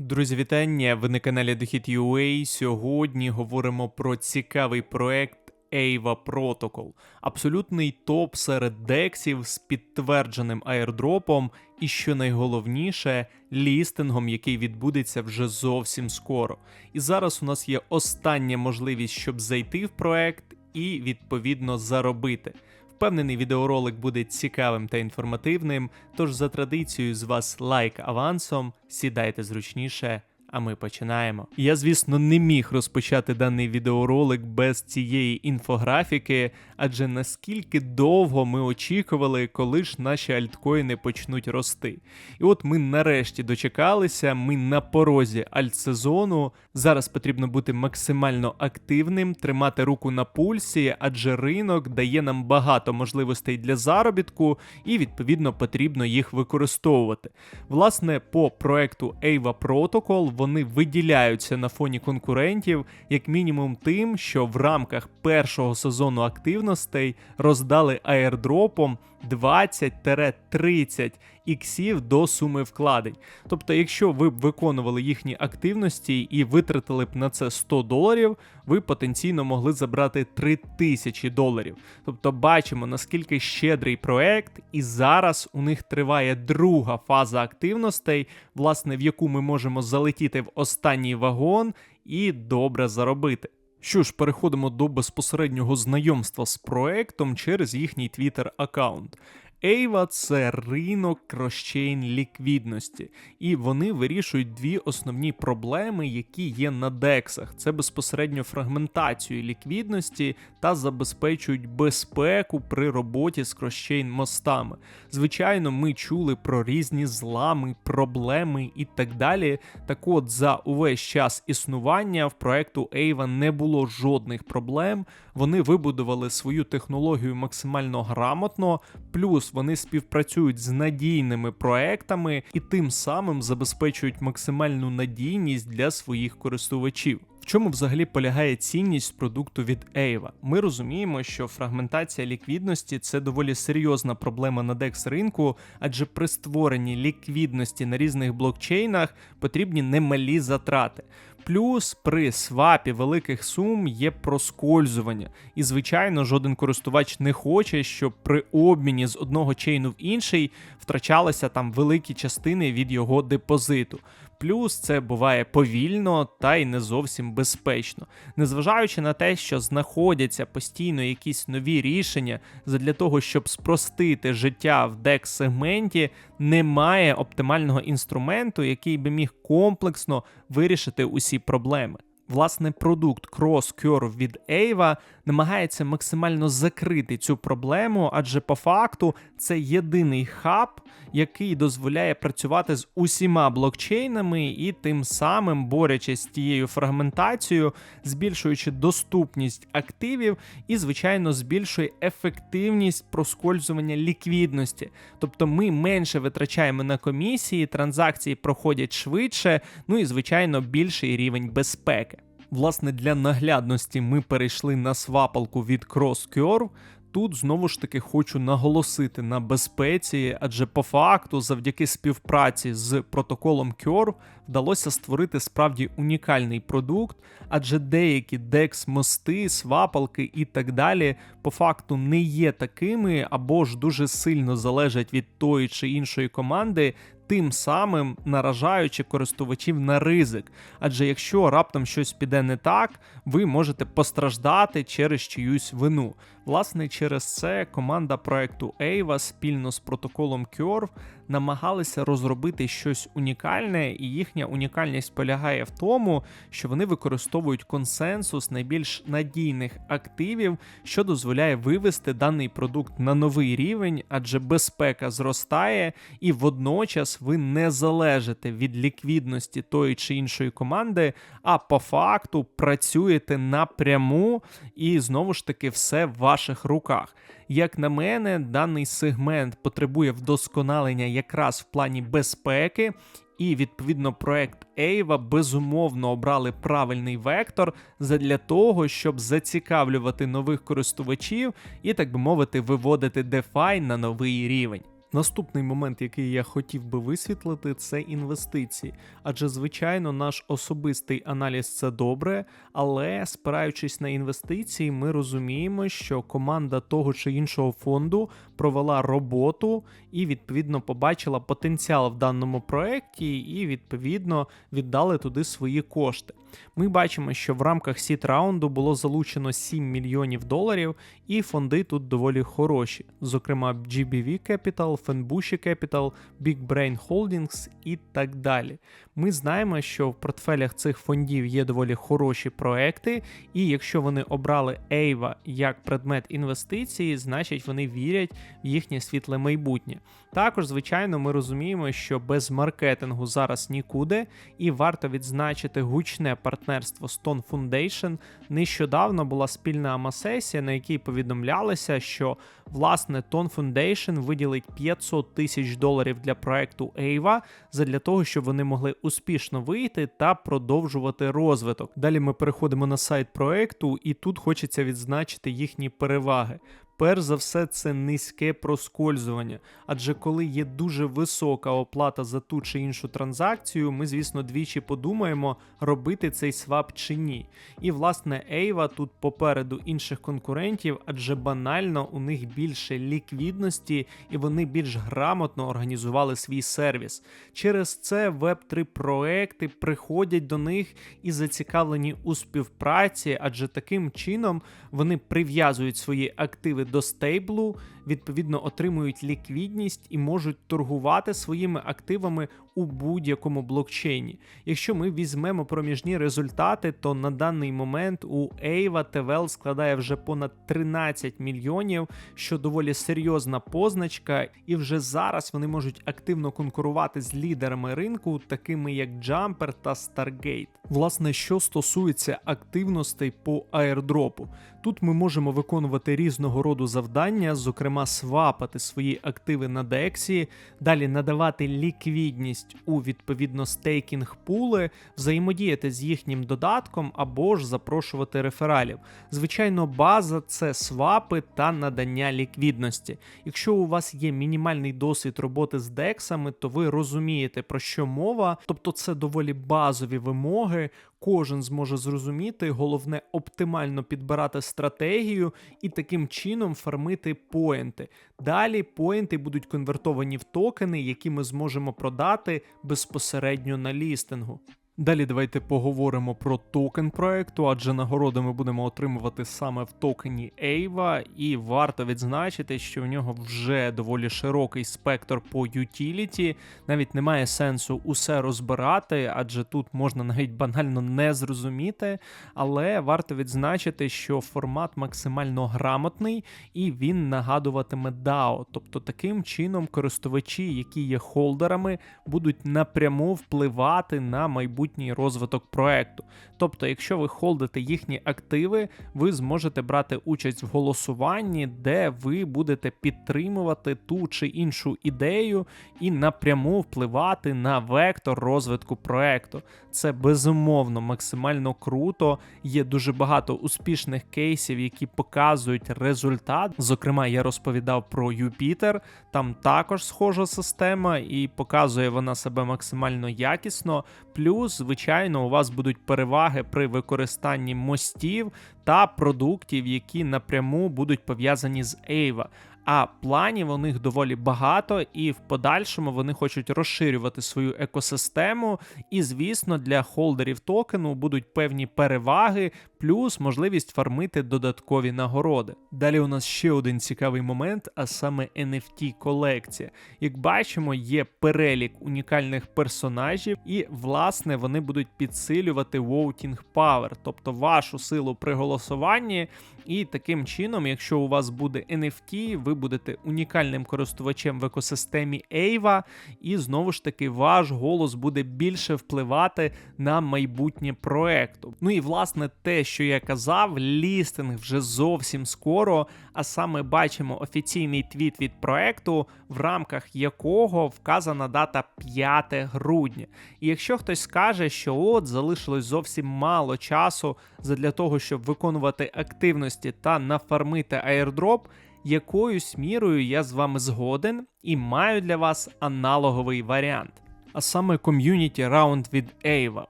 Друзі, вітання! Ви на каналі Дохід.ua. Сьогодні говоримо про цікавий проект Ava Protocol. Абсолютний топ серед дексів з підтвердженим аірдропом і, що найголовніше, лістингом, який відбудеться вже зовсім скоро. І зараз у нас є остання можливість, щоб зайти в проект і відповідно заробити. Впевнений, відеоролик буде цікавим та інформативним. Тож за традицією з вас лайк авансом, сідайте зручніше. А ми починаємо. Я, звісно, не міг розпочати даний відеоролик без цієї інфографіки, адже наскільки довго ми очікували, коли ж наші альткоїни почнуть рости. І от ми нарешті дочекалися, ми на порозі альтсезону. Зараз потрібно бути максимально активним, тримати руку на пульсі, адже ринок дає нам багато можливостей для заробітку, і відповідно потрібно їх використовувати. Власне, по проекту Ava Protocol вони виділяються на фоні конкурентів, як мінімум тим, що в рамках першого сезону активностей роздали аєрдропом 20-30 іксів до суми вкладень. Тобто, якщо ви б виконували їхні активності і витратили б на це 100 доларів, ви потенційно могли забрати 3000 доларів. Тобто бачимо, наскільки щедрий проект, і зараз у них триває друга фаза активностей, власне, в яку ми можемо залетіти в останній вагон і добре заробити. Що ж, переходимо до безпосереднього знайомства з проектом через їхній Twitter аккаунт. Ейва це ринок кросчейн ліквідності, і вони вирішують дві основні проблеми, які є на дексах: це безпосередньо фрагментацію ліквідності та забезпечують безпеку при роботі з кросчейн мостами. Звичайно, ми чули про різні злами, проблеми і так далі. Так от, за увесь час існування в проекту Ейва не було жодних проблем. Вони вибудували свою технологію максимально грамотно, плюс вони співпрацюють з надійними проектами і тим самим забезпечують максимальну надійність для своїх користувачів. В чому взагалі полягає цінність продукту від Ейва? Ми розуміємо, що фрагментація ліквідності це доволі серйозна проблема на DEX ринку, адже при створенні ліквідності на різних блокчейнах потрібні немалі затрати. Плюс при свапі великих сум є проскользування, і звичайно, жоден користувач не хоче, щоб при обміні з одного чейну в інший втрачалися там великі частини від його депозиту. Плюс це буває повільно та й не зовсім безпечно, незважаючи на те, що знаходяться постійно якісь нові рішення для того, щоб спростити життя в dex сегменті, немає оптимального інструменту, який би міг комплексно вирішити усі проблеми. Власне, продукт Cross від Ava намагається максимально закрити цю проблему, адже по факту це єдиний хаб, який дозволяє працювати з усіма блокчейнами і тим самим борючись з тією фрагментацією, збільшуючи доступність активів і, звичайно, збільшує ефективність проскользування ліквідності. Тобто ми менше витрачаємо на комісії, транзакції проходять швидше, ну і, звичайно, більший рівень безпеки. Власне, для наглядності ми перейшли на свапалку від CrossCurve. Тут знову ж таки хочу наголосити на безпеці, адже по факту, завдяки співпраці з протоколом Curve вдалося створити справді унікальний продукт, адже деякі DEX мости, свапалки і так далі по факту не є такими або ж дуже сильно залежать від тої чи іншої команди, тим самим наражаючи користувачів на ризик. Адже якщо раптом щось піде не так, ви можете постраждати через чиюсь вину. Власне, через це команда проекту Ava спільно з протоколом Curve намагалися розробити щось унікальне, і їхня унікальність полягає в тому, що вони використовують консенсус найбільш надійних активів, що дозволяє вивести даний продукт на новий рівень, адже безпека зростає, і водночас ви не залежите від ліквідності тої чи іншої команди, а по факту працюєте напряму і знову ж таки все в ваших руках. Як на мене, даний сегмент потребує вдосконалення якраз в плані безпеки. І відповідно проект Ейва безумовно обрали правильний вектор задля того, щоб зацікавлювати нових користувачів і, так би мовити, виводити DeFi на новий рівень. Наступний момент, який я хотів би висвітлити, це інвестиції. Адже, звичайно, наш особистий аналіз це добре, але спираючись на інвестиції, ми розуміємо, що команда того чи іншого фонду провела роботу і відповідно побачила потенціал в даному проєкті, і відповідно віддали туди свої кошти. Ми бачимо, що в рамках сіт раунду було залучено 7 мільйонів доларів, і фонди тут доволі хороші, зокрема GBV Capital, Fenbushi Capital, Big Brain Holdings і так далі. Ми знаємо, що в портфелях цих фондів є доволі хороші проекти, і якщо вони обрали Ейва як предмет інвестиції, значить вони вірять в їхнє світле майбутнє. Також, звичайно, ми розуміємо, що без маркетингу зараз нікуди, і варто відзначити гучне партнерство Stone Foundation. Нещодавно була спільна амасесія, на якій повідомлялося, що власне Tone Foundation виділить 500 тисяч доларів для проекту Ейва задля того, щоб вони могли успішно вийти та продовжувати розвиток. Далі ми переходимо на сайт проекту, і тут хочеться відзначити їхні переваги. Перш за все, це низьке проскользування. Адже коли є дуже висока оплата за ту чи іншу транзакцію, ми, звісно, двічі подумаємо, робити цей свап чи ні. І власне Ейва тут попереду інших конкурентів, адже банально у них більше ліквідності і вони більш грамотно організували свій сервіс. Через це Web3 проекти приходять до них і зацікавлені у співпраці, адже таким чином вони прив'язують свої активи до стейблу, відповідно отримують ліквідність і можуть торгувати своїми активами у будь-якому блокчейні. Якщо ми візьмемо проміжні результати, то на даний момент у Ava TVL складає вже понад 13 мільйонів, що доволі серйозна позначка, і вже зараз вони можуть активно конкурувати з лідерами ринку, такими як Jumper та Stargate. Власне, що стосується активностей по аірдропу, тут ми можемо виконувати різного роду завдання, зокрема свапати свої активи на DEX, далі надавати ліквідність у відповідно стейкінг пули, взаємодіяти з їхнім додатком або ж запрошувати рефералів. Звичайно, база це свапи та надання ліквідності. Якщо у вас є мінімальний досвід роботи з дексами, то ви розумієте про що мова, тобто це доволі базові вимоги. Кожен зможе зрозуміти, головне оптимально підбирати стратегію і таким чином фармити поінти. Далі поінти будуть конвертовані в токени, які ми зможемо продати безпосередньо на лістингу. Далі давайте поговоримо про токен проекту, адже нагороди ми будемо отримувати саме в токені Ava, і варто відзначити, що в нього вже доволі широкий спектр по utility. Навіть немає сенсу усе розбирати, адже тут можна навіть банально не зрозуміти. Але варто відзначити, що формат максимально грамотний і він нагадуватиме DAO. Тобто таким чином користувачі, які є холдерами, будуть напряму впливати на майбутнє майбутній розвиток проекту. Тобто, якщо ви холдите їхні активи, ви зможете брати участь в голосуванні, де ви будете підтримувати ту чи іншу ідею і напряму впливати на вектор розвитку проекту. Це безумовно максимально круто. Є дуже багато успішних кейсів, які показують результат. Зокрема, я розповідав про Юпітер, там також схожа система, і показує вона себе максимально якісно. Плюс, звичайно, у вас будуть переваги при використанні мостів та продуктів, які напряму будуть пов'язані з Ейва а планів у них доволі багато, і в подальшому вони хочуть розширювати свою екосистему. І, звісно, для холдерів токену будуть певні переваги, плюс можливість фармити додаткові нагороди. Далі у нас ще один цікавий момент, а саме NFT колекція. Як бачимо, є перелік унікальних персонажів, і, власне, вони будуть підсилювати voting power, тобто вашу силу при голосуванні. І таким чином, якщо у вас буде NFT, ви будете унікальним користувачем в екосистемі Ейва, і знову ж таки ваш голос буде більше впливати на майбутнє проекту. Ну і власне те, що я казав, лістинг вже зовсім скоро. А саме бачимо офіційний твіт від проекту, в рамках якого вказана дата 5 грудня. І якщо хтось скаже, що от залишилось зовсім мало часу для того, щоб виконувати активності та нафармити аірдроп. якоюсь мірою я з вами згоден і маю для вас аналоговий варіант. А саме ком'юніті раунд від Ейва.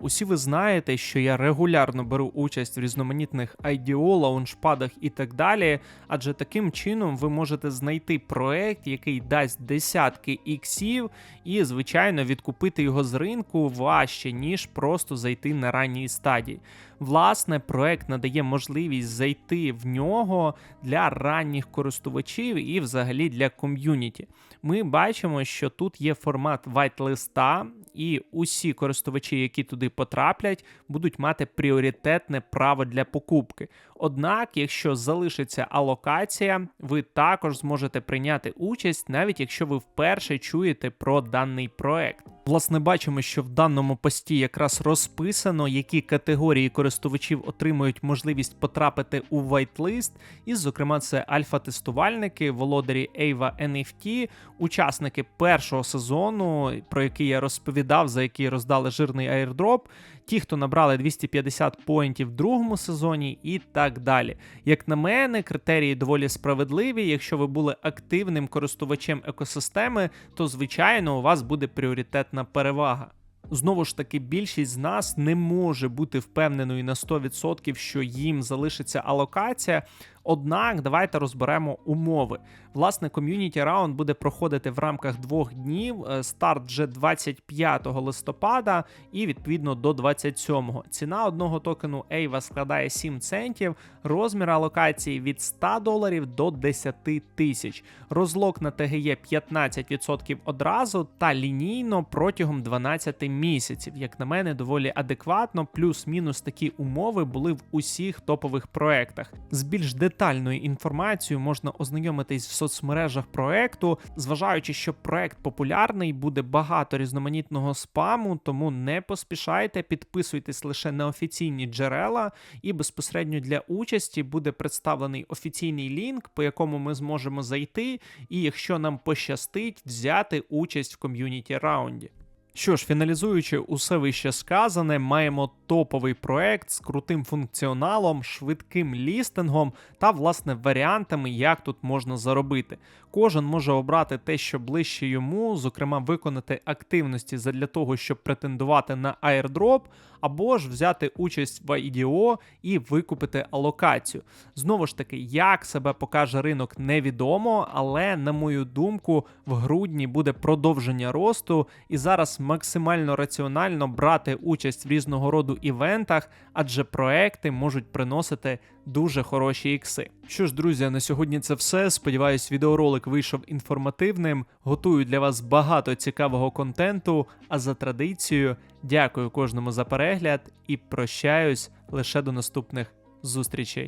Усі ви знаєте, що я регулярно беру участь в різноманітних IDO, лаунчпадах і так далі. Адже таким чином ви можете знайти проект, який дасть десятки іксів, і, звичайно, відкупити його з ринку важче, ніж просто зайти на ранній стадії. Власне, проект надає можливість зайти в нього для ранніх користувачів і взагалі для ком'юніті. Ми бачимо, що тут є формат вайт-листа, і усі користувачі, які туди потраплять, будуть мати пріоритетне право для покупки. Однак, якщо залишиться алокація, ви також зможете прийняти участь, навіть якщо ви вперше чуєте про даний проект. Власне, бачимо, що в даному пості якраз розписано, які категорії користувачів отримують можливість потрапити у вайтлист, і, зокрема, це альфа-тестувальники, володарі Ava NFT, учасники першого сезону, про який я розповідав, за який роздали жирний аірдроп, ті, хто набрали 250 поінтів в другому сезоні, і так далі. Як на мене, критерії доволі справедливі. Якщо ви були активним користувачем екосистеми, то звичайно у вас буде пріоритетна перевага. Знову ж таки, більшість з нас не може бути впевненою на 100%, що їм залишиться алокація. Однак, давайте розберемо умови. Власне, ком'юніті раунд буде проходити в рамках двох днів. Е, Старт вже 25 листопада і відповідно до 27-го. Ціна одного токену Ейва складає 7 центів, розмір алокації від 100 доларів до 10 тисяч. Розлок на ТГЄ 15% одразу та лінійно протягом 12 місяців. Як на мене, доволі адекватно, плюс-мінус такі умови були в усіх топових проектах. З більш детальною інформацією можна ознайомитись в соцмережах проекту, зважаючи, що проект популярний, буде багато різноманітного спаму, тому не поспішайте, підписуйтесь лише на офіційні джерела, і безпосередньо для участі буде представлений офіційний лінк, по якому ми зможемо зайти, і якщо нам пощастить, взяти участь в ком'юніті раунді. Що ж, фіналізуючи усе вище сказане, маємо топовий проект з крутим функціоналом, швидким лістингом та, власне, варіантами, як тут можна заробити. Кожен може обрати те, що ближче йому, зокрема, виконати активності для того, щоб претендувати на airdrop, або ж взяти участь в IDO і викупити алокацію. Знову ж таки, як себе покаже ринок, невідомо, але, на мою думку, в грудні буде продовження росту, і зараз максимально раціонально брати участь в різного роду івентах, адже проекти можуть приносити дуже хороші ікси. Що ж, друзі, на сьогодні це все. Сподіваюсь, відеоролик вийшов інформативним. Готую для вас багато цікавого контенту. А за традицією, дякую кожному за перегляд і прощаюсь лише до наступних зустрічей.